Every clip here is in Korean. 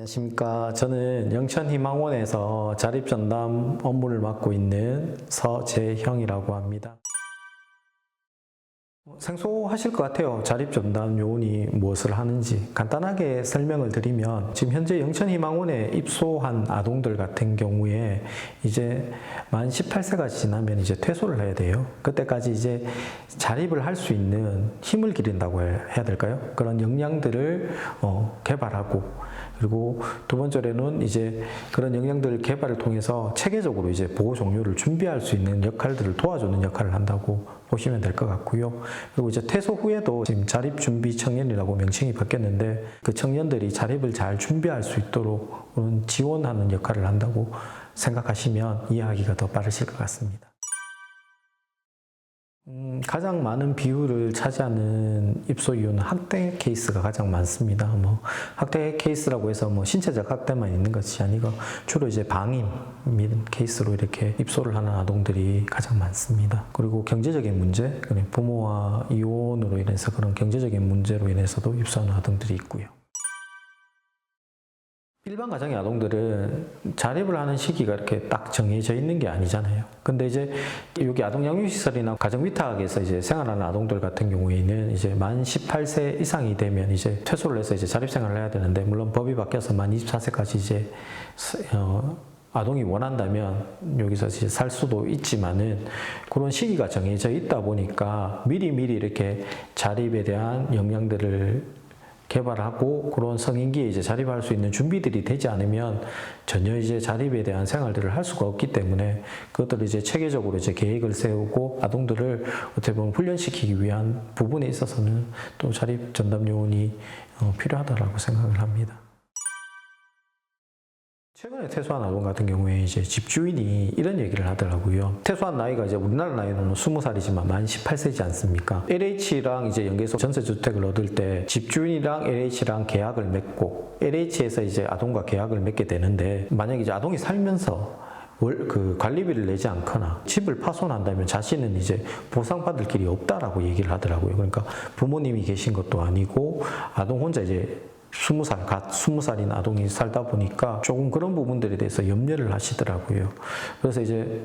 안녕하십니까. 저는 영천희망원에서 자립전담 업무를 맡고 있는 서재형이라고 합니다. 생소하실 것 같아요. 자립전담 요원이 무엇을 하는지 간단하게 설명을 드리면 지금 현재 영천희망원에 입소한 아동들 같은 경우에 이제 만 18세가 지나면 이제 퇴소를 해야 돼요. 그때까지 이제 자립을 할 수 있는 힘을 기른다고 해야 될까요? 그런 역량들을 어, 개발하고 그리고 두 번째로는 이제 그런 역량들 개발을 통해서 체계적으로 이제 보호 종료를 준비할 수 있는 역할들을 도와주는 역할을 한다고 보시면 될 것 같고요. 그리고 이제 퇴소 후에도 지금 자립 준비 청년이라고 명칭이 바뀌었는데 그 청년들이 자립을 잘 준비할 수 있도록 지원하는 역할을 한다고 생각하시면 이해하기가 더 빠르실 것 같습니다. 음, 가장 많은 비율을 차지하는 입소 이유는 학대 케이스가 가장 많습니다. 뭐 학대 케이스라고 해서 뭐 신체적 학대만 있는 것이 아니고 주로 이제 방임 및 케이스로 이렇게 입소를 하는 아동들이 가장 많습니다. 그리고 경제적인 문제, 부모와 이혼으로 인해서 그런 경제적인 문제로 인해서도 입소하는 아동들이 있고요. 일반 가정의 아동들은 자립을 하는 시기가 이렇게 딱 정해져 있는 게 아니잖아요. 근데 이제 여기 아동 양육시설이나 가정 위탁에서 이제 생활하는 아동들 같은 경우에는 이제 만 18세 이상이 되면 이제 퇴소를 해서 이제 자립 생활을 해야 되는데 물론 법이 바뀌어서 만 24세까지 이제 어, 아동이 원한다면 여기서 이제 살 수도 있지만은 그런 시기가 정해져 있다 보니까 미리 미리 이렇게 자립에 대한 역량들을 개발하고 그런 성인기에 이제 자립할 수 있는 준비들이 되지 않으면 전혀 이제 자립에 대한 생활들을 할 수가 없기 때문에 그것들을 이제 체계적으로 이제 계획을 세우고 아동들을 어떻게 보면 훈련시키기 위한 부분에 있어서는 또 자립 전담 요원이 어, 필요하다라고 생각을 합니다. 최근에 퇴소한 아동 같은 경우에 이제 집주인이 이런 얘기를 하더라고요. 퇴소한 나이가 이제 우리나라 나이로는 20살이지만 만 18세지 않습니까? LH랑 이제 연계해서 전세주택을 얻을 때 집주인이랑 LH랑 계약을 맺고 LH에서 이제 아동과 계약을 맺게 되는데 만약에 이제 아동이 살면서 월, 그 관리비를 내지 않거나 집을 파손한다면 자신은 이제 보상받을 길이 없다라고 얘기를 하더라고요. 그러니까 부모님이 계신 것도 아니고 아동 혼자 이제 스무 살, 갓 스무 살인 아동이 살다 보니까 조금 그런 부분들에 대해서 염려를 하시더라고요. 그래서 이제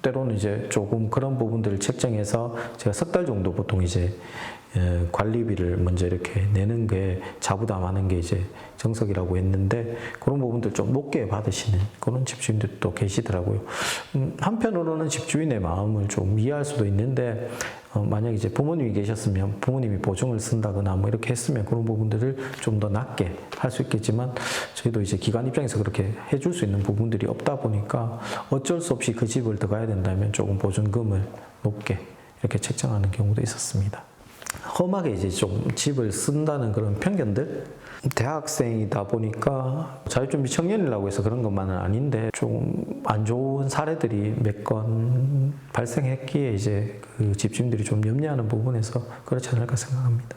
때로는 이제 조금 그런 부분들을 책정해서 제가 석 달 정도 보통 이제 에, 관리비를 먼저 이렇게 내는 게 자부담하는 게 이제 정석이라고 했는데 그런 부분들 좀 높게 받으시는 그런 집주인들도 계시더라고요. 음, 한편으로는 집주인의 마음을 좀 이해할 수도 있는데 어, 만약 이제 부모님이 계셨으면 부모님이 보증을 쓴다거나 뭐 이렇게 했으면 그런 부분들을 좀 더 낮게 할 수 있겠지만 저희도 이제 기관 입장에서 그렇게 해줄 수 있는 부분들이 없다 보니까 어쩔 수 없이 그 집을 들어가야 된다면 조금 보증금을 높게 이렇게 책정하는 경우도 있었습니다. 험하게 이제 좀 집을 쓴다는 그런 편견들 대학생이다 보니까 자유준비 청년이라고 해서 그런 것만은 아닌데 좀 안 좋은 사례들이 몇 건 발생했기에 이제 그 집주인들이 좀 염려하는 부분에서 그렇지 않을까 생각합니다.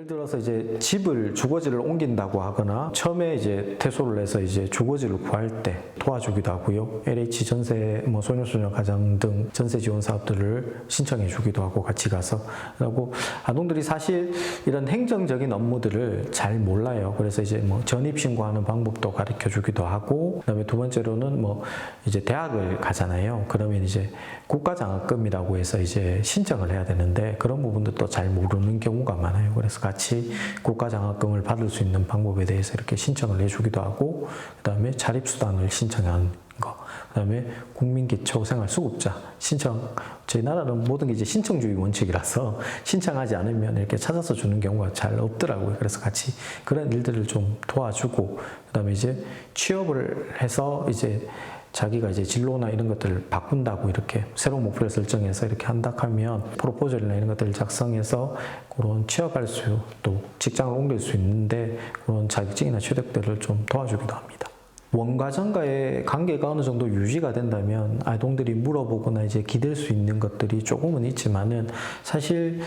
예를 들어서 이제 집을 주거지를 옮긴다고 하거나 처음에 이제 퇴소를 해서 이제 주거지를 구할 때 도와주기도 하고요. LH 전세 뭐 소녀소녀 가정 등 전세 지원 사업들을 신청해 주기도 하고 같이 가서 그리고 아동들이 사실 이런 행정적인 업무들을 잘 몰라요. 그래서 이제 뭐 전입 신고하는 방법도 가르쳐 주기도 하고 그다음에 두 번째로는 뭐 이제 대학을 가잖아요. 그러면 이제 국가 장학금이라고 해서 이제 신청을 해야 되는데 그런 부분도 잘 모르는 경우가 많아요. 그래서 같이 국가 장학금을 받을 수 있는 방법에 대해서 이렇게 신청을 해주기도 하고 그 다음에 자립수당을 신청하는 거, 그 다음에 국민기초생활수급자 신청. 저희 나라는 모든 게 이제 신청주의 원칙이라서 신청하지 않으면 이렇게 찾아서 주는 경우가 잘 없더라고요. 그래서 같이 그런 일들을 좀 도와주고 그 다음에 이제 취업을 해서 이제 자기가 이제 진로나 이런 것들을 바꾼다고 이렇게 새로운 목표를 설정해서 이렇게 한다 하면 프로포절이나 이런 것들을 작성해서 그런 취업할 수 또 직장을 옮길 수 있는데 그런 자격증이나 취득들을 좀 도와주기도 합니다. 원가정과의 관계가 어느 정도 유지가 된다면 아동들이 물어보거나 이제 기댈 수 있는 것들이 조금은 있지만은 사실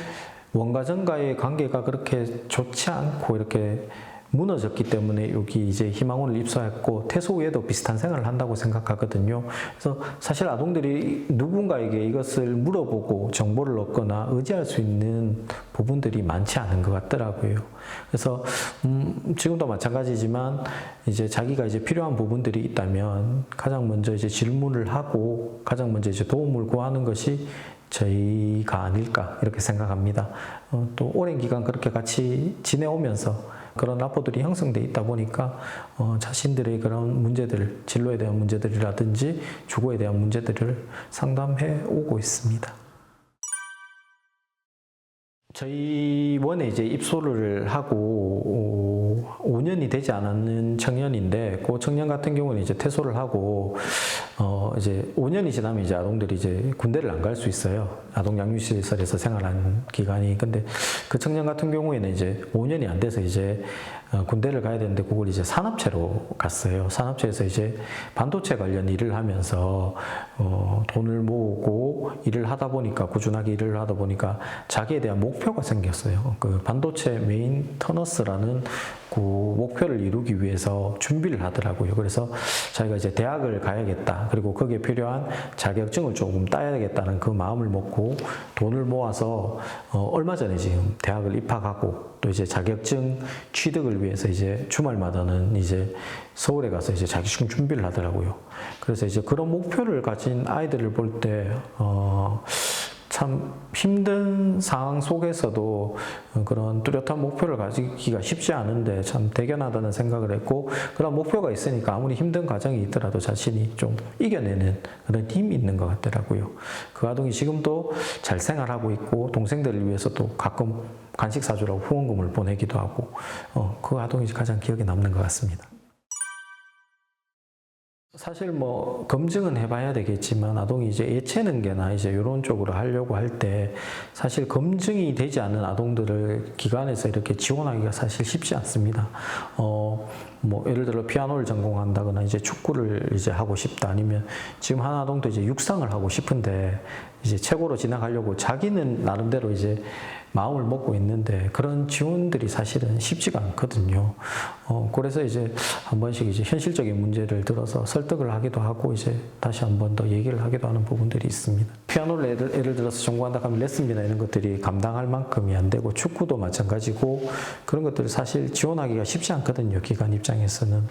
원가정과의 관계가 그렇게 좋지 않고 이렇게 무너졌기 때문에 여기 이제 희망원을 입소했고 퇴소 후에도 비슷한 생활을 한다고 생각하거든요. 그래서 사실 아동들이 누군가에게 이것을 물어보고 정보를 얻거나 의지할 수 있는 부분들이 많지 않은 것 같더라고요. 그래서 음, 지금도 마찬가지지만 이제 자기가 이제 필요한 부분들이 있다면 가장 먼저 이제 질문을 하고 가장 먼저 이제 도움을 구하는 것이 저희가 아닐까 이렇게 생각합니다. 어, 또 오랜 기간 그렇게 같이 지내오면서 그런 라포들이 형성돼 있다 보니까 어, 자신들의 그런 문제들, 진로에 대한 문제들이라든지 주거에 대한 문제들을 상담해 오고 있습니다. 저희 원에 이제 입소를 하고 5년이 되지 않았는 청년인데 그 청년 같은 경우는 이제 퇴소를 하고 어 이제 5년이 지나면 이제 아동들이 이제 군대를 안 갈 수 있어요. 아동 양육시설에서 생활한 기간이 근데 그 청년 같은 경우에는 이제 5년이 안 돼서 이제 어, 군대를 가야 되는데 그걸 이제 산업체로 갔어요. 산업체에서 이제 반도체 관련 일을 하면서 어, 돈을 모으고 일을 하다 보니까 꾸준하게 일을 하다 보니까 자기에 대한 목표가 생겼어요. 그 반도체 메인 터너스라는 그 목표를 이루기 위해서 준비를 하더라고요. 그래서 자기가 이제 대학을 가야겠다. 그리고 거기에 필요한 자격증을 조금 따야겠다는 그 마음을 먹고 돈을 모아서 어, 얼마 전에 지금 대학을 입학하고 또 이제 자격증 취득을 위해서 이제 주말마다는 이제 서울에 가서 이제 자격증 준비를 하더라고요. 그래서 이제 그런 목표를 가진 아이들을 볼 때, 어, 참 힘든 상황 속에서도 그런 뚜렷한 목표를 가지기가 쉽지 않은데 참 대견하다는 생각을 했고 그런 목표가 있으니까 아무리 힘든 과정이 있더라도 자신이 좀 이겨내는 그런 힘이 있는 것 같더라고요. 그 아동이 지금도 잘 생활하고 있고 동생들을 위해서 또 가끔 간식 사주라고 후원금을 보내기도 하고 어, 그 아동이 가장 기억에 남는 것 같습니다. 사실 뭐 검증은 해봐야 되겠지만 아동이 이제 예체능계나 이제 이런 쪽으로 하려고 할 때 사실 검증이 되지 않은 아동들을 기관에서 이렇게 지원하기가 사실 쉽지 않습니다. 어, 뭐 예를 들어 피아노를 전공한다거나 이제 축구를 이제 하고 싶다 아니면 지금 한 아동도 이제 육상을 하고 싶은데 이제 최고로 지나가려고 자기는 나름대로 이제 마음을 먹고 있는데 그런 지원들이 사실은 쉽지가 않거든요. 어, 그래서 이제 한 번씩 이제 현실적인 문제를 들어서 설득을 하기도 하고 이제 다시 한 번 더 얘기를 하기도 하는 부분들이 있습니다. 피아노를 예를, 예를 들어서 전공한다 하면 레슨비나 이런 것들이 감당할 만큼이 안 되고 축구도 마찬가지고 그런 것들을 사실 지원하기가 쉽지 않거든요. 기관 입장에서는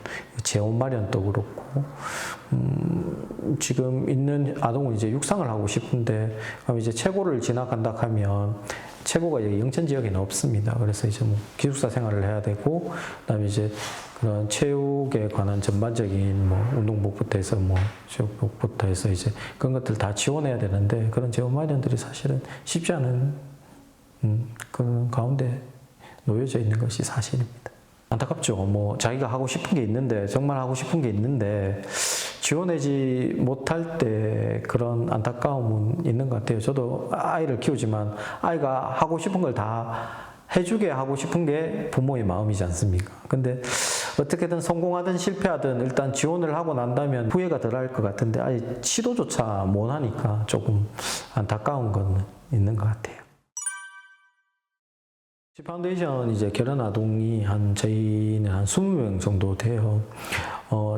재원 마련도 그렇고 음, 지금 있는 아동은 이제 육상을 하고 싶은데 그럼 이제 최고를 지나간다 하면 최고가 여기 영천 지역에는 없습니다. 그래서 이제 뭐 기숙사 생활을 해야 되고, 그 다음에 이제 그런 체육에 관한 전반적인 뭐 운동복부터 해서 뭐 체육복부터 해서 이제 그런 것들 다 지원해야 되는데 그런 재원 마련들이 사실은 쉽지 않은 음, 그런 가운데 놓여져 있는 것이 사실입니다. 안타깝죠. 뭐 자기가 하고 싶은 게 있는데 정말 하고 싶은 게 있는데 지원하지 못할 때 그런 안타까움은 있는 것 같아요. 저도 아이를 키우지만 아이가 하고 싶은 걸 다 해주게 하고 싶은 게 부모의 마음이지 않습니까? 근데 어떻게든 성공하든 실패하든 일단 지원을 하고 난다면 후회가 덜할 것 같은데 아예 시도조차 못 하니까 조금 안타까운 건 있는 것 같아요. 파운데이션 이제 결혼 아동이 한 저희는 한 20명 정도 돼요.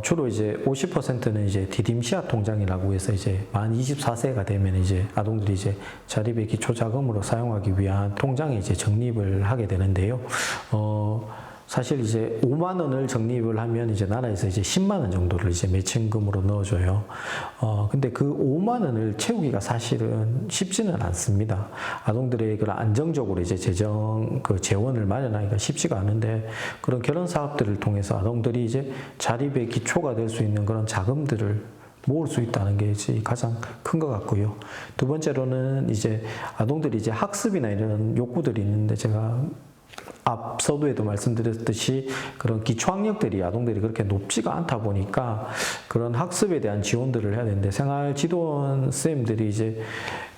어, 주로 이제 50%는 이제 디딤시아 통장이라고 해서 이제 만 24세가 되면 이제 아동들이 이제 자립의 기초 자금으로 사용하기 위한 통장에 이제 적립을 하게 되는데요. 어, 사실 이제 5만 원을 적립을 하면 이제 나라에서 이제 10만 원 정도를 이제 매칭금으로 넣어줘요. 어, 근데 그 5만 원을 채우기가 사실은 쉽지는 않습니다. 아동들의 그런 안정적으로 이제 재정 그 재원을 마련하기가 쉽지가 않은데 그런 결혼 사업들을 통해서 아동들이 이제 자립의 기초가 될 수 있는 그런 자금들을 모을 수 있다는 게 이제 가장 큰 것 같고요. 두 번째로는 이제 아동들이 이제 학습이나 이런 욕구들이 있는데 제가 앞서도에도 말씀드렸듯이 그런 기초학력들이 아동들이 그렇게 높지가 않다 보니까 그런 학습에 대한 지원들을 해야 되는데 생활 지도원 선생님들이 이제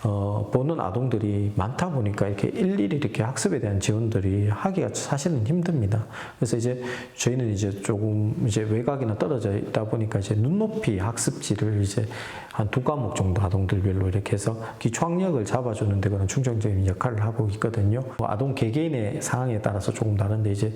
어, 보는 아동들이 많다 보니까 이렇게 일일이 이렇게 학습에 대한 지원들이 하기가 사실은 힘듭니다. 그래서 이제 저희는 이제 조금 이제 외곽이나 떨어져 있다 보니까 이제 눈높이 학습지를 이제 한 두 과목 정도 아동들별로 이렇게 해서 기초학력을 잡아주는데 그런 중점적인 역할을 하고 있거든요. 뭐 아동 개개인의 상황에 따라서 조금 다른데 이제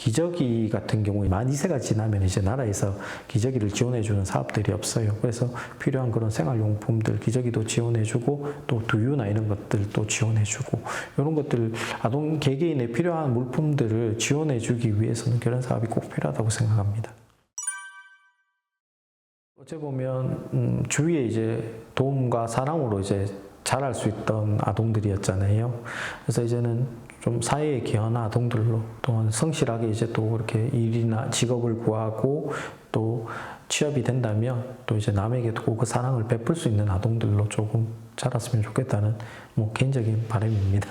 기저귀 같은 경우에 만 2세가 지나면 이제 나라에서 기저귀를 지원해주는 사업들이 없어요. 그래서 필요한 그런 생활용품들 기저귀도 지원해주고 또 두유나 이런 것들도 지원해주고 이런 것들 아동 개개인에 필요한 물품들을 지원해주기 위해서는 그런 사업이 꼭 필요하다고 생각합니다. 어째 보면 음, 주위에 이제 도움과 사랑으로 이제 자랄 수 있던 아동들이었잖아요. 그래서 이제는 좀 사회에 기여하는 아동들로 또한 성실하게 이제 또 그렇게 일이나 직업을 구하고 또 취업이 된다면 또 이제 남에게도 그 사랑을 베풀 수 있는 아동들로 조금 자랐으면 좋겠다는 뭐 개인적인 바람입니다.